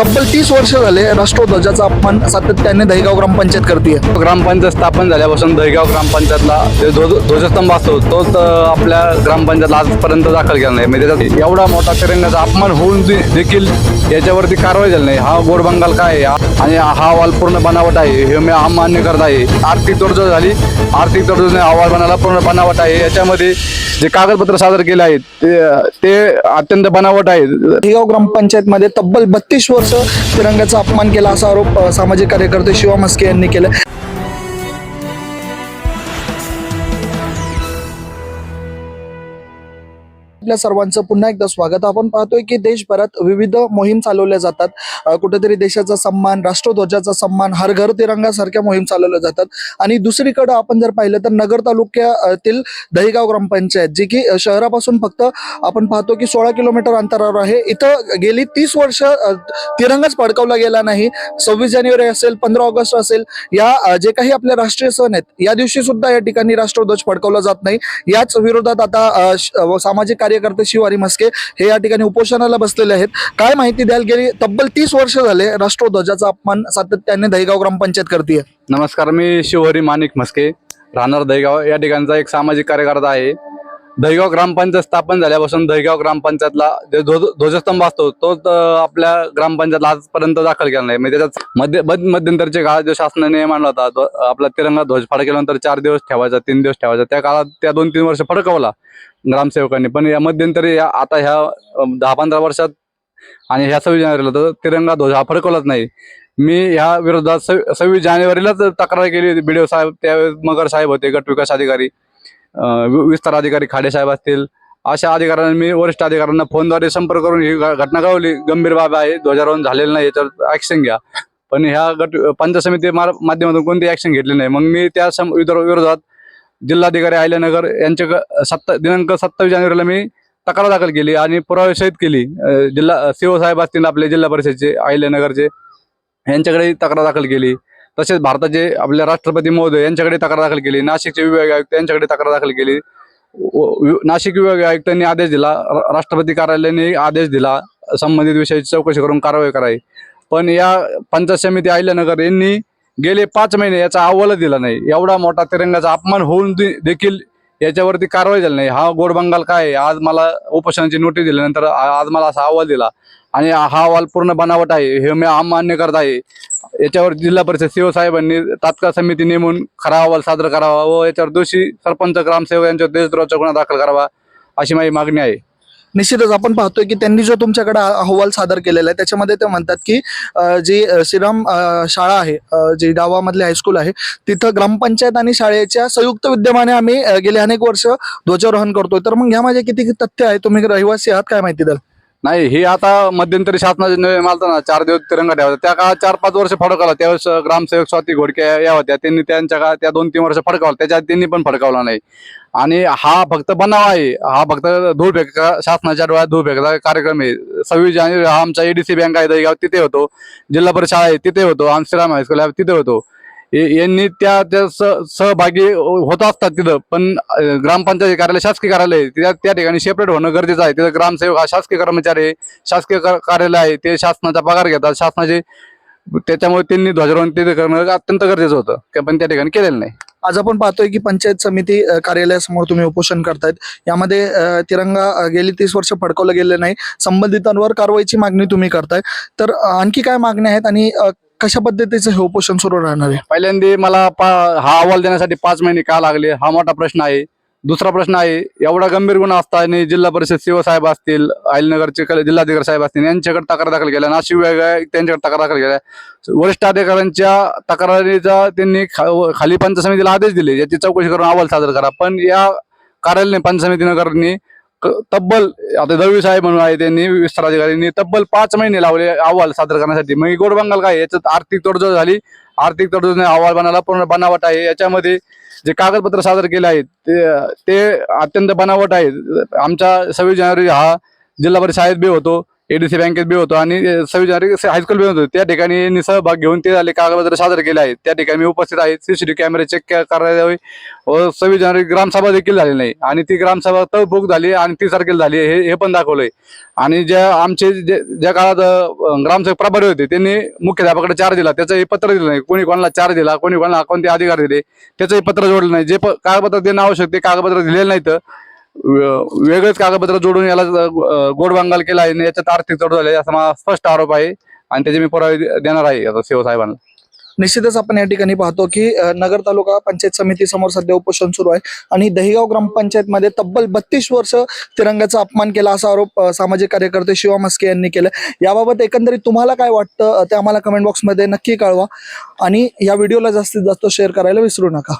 तब्बल तीस वर्ष झाले राष्ट्रध्वजाचा अपमान सातत्याने दहीगाव ग्रामपंचायत करते ग्रामपंचायत स्थापन झाल्यापासून दहीगाव ग्रामपंचायतला ध्वजस्तंभ असतो तोच आपल्या ग्रामपंचायतला आजपर्यंत दाखल केला नाही. म्हणजे त्याच्यात एवढा मोठा तिरंगाचा अपमान होऊन देखील याच्यावरती कारवाई झाली नाही. हा गोड बंगाल काय आहे? आणि हा अहवाल पूर्ण बनावट आहे. हे मी अमान्य करत आहे. आर्थिक तडजोड झाली. आर्थिक तडजोडीने अहवाल बनाला पूर्ण बनावट आहे. याच्यामध्ये जे कागदपत्र सादर केले आहेत ते ते अत्यंत बनावट आहेत दहीगाव ग्रामपंचायतमध्ये तब्बल बत्तीस वर्ष तिरंगाचा अपमान केला असा आरोप सामाजिक कार्यकर्ते शिवा मस्के यांनी केला. आपल्या सर्वांचं पुन्हा एकदा स्वागत. आपण पाहतोय की देशभरात विविध मोहीम चालवल्या जातात. कुठेतरी देशाचा सन्मान राष्ट्रध्वजाचा सन्मान हर घर तिरंगा सारख्या मोहीम चालवल्या जातात. आणि दुसरीकडे आपण जर पाहिलं तर नगर तालुक्यातील दहीगाव ग्रामपंचायत जी की शहरापासून फक्त आपण पाहतो की सोळा किलोमीटर अंतरावर आहे. इथं गेली तीस वर्ष तिरंगाच फडकवला गेला नाही. सव्वीस जानेवारी असेल पंधरा ऑगस्ट असेल या जे काही आपले राष्ट्रीय सण आहेत या दिवशी सुद्धा या ठिकाणी राष्ट्रध्वज फडकवला जात नाही. याच विरोधात आता सामाजिक कार्य कार्यकर्ते शिवारी म्हस्के हे या ठिकाणी उपोषणाला बसलेले आहेत. काय माहिती द्याल गेली तब्बल तीस वर्ष झाले राष्ट्रध्वजाचा अपमान सातत्याने दहीगाव ग्रामपंचायत करते नमस्कार मी शिवहरी माणिक म्हस्के राहणार दहीगाव. या ठिकाणचा एक सामाजिक कार्यकर्ता आहे. दहीगाव ग्रामपंचायत स्थापन झाल्यापासून दहीगाव ग्रामपंचायतला जे ध्वज ध्वजस्तंभ असतो तोच आपल्या ग्रामपंचायतला आजपर्यंत दाखल केला नाही. म्हणजे त्याच्यात मध्य मध्यंतरच्या काळात जो शासनाने नियम होता आपला तिरंगा ध्वज फडकल्यानंतर चार दिवस ठेवायचा तीन दिवस ठेवायचा. त्या काळात त्या दोन तीन वर्ष फडकवला ग्रामसेवकांनी. पण या मध्यंतरी आता ह्या दहा पंधरा वर्षात आणि ह्या सव्वीस जानेवारीला तर तिरंगा ध्वज हा फडकवलाच नाही. मी ह्या विरोधात सव्वीस जानेवारीलाच तक्रार केली होती. बीडीओ साहेब त्यावेळेस मगर साहेब होते गट विकास अधिकारी. विस्तार अधिकारी खाडे साहेब असतील. अशा अधिकाऱ्यांना मी वरिष्ठ अधिकाऱ्यांना फोनद्वारे संपर्क करून ही घटना कळवली गंभीर बाब आहे. ध्वजारोहण झालेलं नाही याच्यावर ऍक्शन घ्या. पण ह्या गट पंचायत समिती मा माध्यमातून कोणती ऍक्शन घेतली नाही. मग मी त्या सम- विरोधात जिल्हाधिकारी अहिल्यानगर यांच्या सत्ता दिनांक सत्तावीस जानेवारीला मी तक्रार दाखल केली आणि पुरावे केली. जिल्हा सीओ साहेब असतील आपले जिल्हा परिषदचे अहिल्यानगरचे यांच्याकडे तक्रार दाखल केली. तसेच भारताचे आपले राष्ट्रपती महोदय यांच्याकडे तक्रार दाखल केली नाशिकचे विभागीय आयुक्त यांच्याकडे तक्रार दाखल केली नाशिक विभागीय आयुक्तांनी आदेश दिला रा- राष्ट्रपती कार्यालयाने आदेश दिला संबंधित विषयाची चौकशी करून कारवाई करावी. पण या पंचायत समिती अहिल्यानगर यांनी गेले पाच महिने याचा अहवालच दिला नाही. एवढा मोठा तिरंगाचा अपमान होऊन दे- देखील याच्यावरती कारवाई झाली नाही. हा गोड बंगाल काय आहे? आज मला उपोषणाची नोटीस दिल्यानंतर आज मला असा अहवाल दिला. आणि हा अहवाल पूर्ण बनावट आहे. हे मी मान्य करत आहे. याच्यावर जिल्हा परिषद सीओ साहेबांनी तात्काळ समिती नेमून खरा अहवाल सादर करावा व याच्यावर दोषी सरपंच ग्रामसेवक यांच्यावर देशद्रोहाचा गुन्हा दाखल करावा अशी माझी मागणी आहे. निश्चितच आपण पाहतोय की त्यांनी जो तुमच्याकडे अहवाल सादर केलेला आहे त्याच्यामध्ये ते म्हणतात की जी श्रीराम शाळा आहे जी गावामधली हायस्कूल आहे तिथं ग्रामपंचायत आणि शाळेच्या संयुक्त विद्यमाने आम्ही गेले अनेक वर्ष ध्वजारोहण करतोय. तर मग ह्यामध्ये किती तथ्य आहे? तुम्ही रहिवासी आहात काय माहिती द्याल? नाही हे आता मध्यंतरी शासनाचे नवे मालता ना चार दिवस तिरंगा ठेवायचा. त्या काळात चार पाच वर्ष फडकावला त्यावेळेस ग्रामसेवक स्वाती घोडके या होत्या. त्यांनी त्यांच्या काळात त्या दोन तीन वर्ष फडकावला. त्याच्यात त्यांनी पण फडकावला नाही. आणि हा फक्त बनाव आहे. हा फक्त धूळ फेका शासनाच्या डोळ्यात धूळ फेकाचा कार्यक्रम आहे. सव्वीस जानेवारी हा आमचा एडीसी बँक आहे. दहीगाव तिथे होतो. जिल्हा परिषद आहे. तिथे होतो. आमश्रीराम हायस्कूल आहे. तिथे होतो. यांनी त्या त्या स- सहभागी होत असतात तिथं. पण ग्रामपंचायत कार्यालय शासकीय कार्यालय त्या त्या ठिकाणी सेपरेट होणं गरजेचं आहे. तिथं ग्रामसेवक हा शासकीय कर्मचारी आहे शासकीय कार्यालय आहे ते शासनाचा पगार घेतात. शासनाचे त्याच्यामुळे त्यांनी ध्वजारोहण तिथे करणं अत्यंत गरजेचं होतं. पण त्या ठिकाणी केलेलं नाही. आज आपण पाहतोय की पंचायत समिती कार्यालयासमोर तुम्ही उपोषण करतायत. यामध्ये तिरंगा गेली तीस वर्ष फडकवलं गेलं नाही. संबंधितांवर कारवाईची मागणी तुम्ही करताय. तर आणखी काय मागण्या आहेत? आणि कशा पद्धतीचं हे उपोषण सुरू राहणार आहे? पहिल्यांदा मला पा- हा अहवाल देण्यासाठी पाच महिने का लागले? हा मोठा प्रश्न आहे. दुसरा प्रश्न आहे एवढा गंभीर गुन्हा असताना जिल्हा परिषद सीओ साहेब असतील अहिलनगरचे जिल्हाधिकारी साहेब असतील यांच्याकडे तक्रार दाखल केल्या. नाशिक विभाग त्यांच्याकडे तक्रार दाखल केल्या. वरिष्ठ अधिकाऱ्यांच्या तक्रारीचा त्यांनी खा- खाली पंच समितीला आदेश दिले. याची चौकशी करून अहवाल सादर करा. पण या कार्यालयाने पंच समिती नगरनी तब्बल आता दळवी साहेब म्हणून आहे त्यांनी विस्तार अधिकाऱ्यांनी तब्बल पाच महिने लावले अहवाल सादर करण्यासाठी. मग गोड बंगाल काय याच्यात आर्थिक तडजोड झाली. आर्थिक तडजोडीने अहवाल बनाला पूर्ण बनावट आहे. याच्यामध्ये जे कागदपत्र सादर केले आहेत ते ते अत्यंत बनावट आहेत आमच्या सव्वीस जानेवारी हा जिल्हा परिषद शाळेत बी होतो. एडीसी बँकेत बी होतो आणि सव्वीस जानेवारी हायस्कूल बी होतो त्या ठिकाणी यांनी सहभाग घेऊन ते झाले कागदपत्र सादर केले आहेत. त्या ठिकाणी मी उपस्थित आहे. सीसीटीव्ही कॅमेरे चेक करायला यावे व सव्वीस जानेवारी ग्रामसभा देखील झाली नाही. आणि ती ग्रामसभा तर बुक झाली आणि तीस तारखेला झाली. हे हे पण दाखवलंय. आणि ज्या आमचे जे- ज्या काळात ग्रामसेवक प्रभारी होते त्यांनी मुख्याध्यापकाकडे चार दिला. त्याचंही पत्र दिलं नाही. कोणी कोणाला चार दिला कोणी कोणाला कोणते अधिकार दिले त्याचंही पत्र जोडलं नाही. जे प- कागदपत्र देणं आवश्यक ते कागदपत्र दिलेलं नाहीत. तर वेगळेच कागदपत्र जोडून याला अं, गोडबांगाल केला आहे आणि याच्यात आर्थिक तोड झाले असा माझा स्पष्ट आरोप आहे आणि त्याचे मी पुरावे देणार आहे आता साहेबांना. निश्चितच आपण या ठिकाणी पाहतो की नगर तालुका पंचायत समिती समोर सध्या उपोषण सुरू आहे आणि दहिगाव ग्रामपंचायतमध्ये तब्बल बत्तीस वर्ष तिरंग्याचा अपमान केला असा आरोप सामाजिक कार्यकर्ते शिवा मस्के यांनी केला याबाबत एकंदरीत तुम्हाला काय वाटतं ते आम्हाला कमेंट बॉक्समध्ये नक्की कळवा. आणि या व्हिडिओला जास्तीत जास्त शेअर करायला विसरू नका.